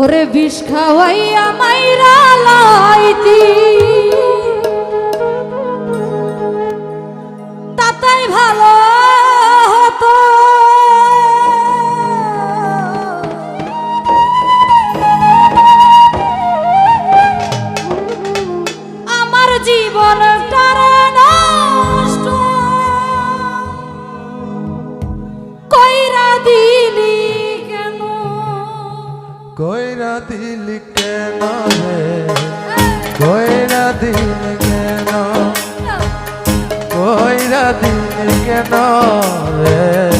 ওরে বিষ খাওয়াইয়া মাইরা লাইতি। কইরা দিল কেন হে কইরা দিল কেন? কইরা দিল কেন রে?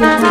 Thank you.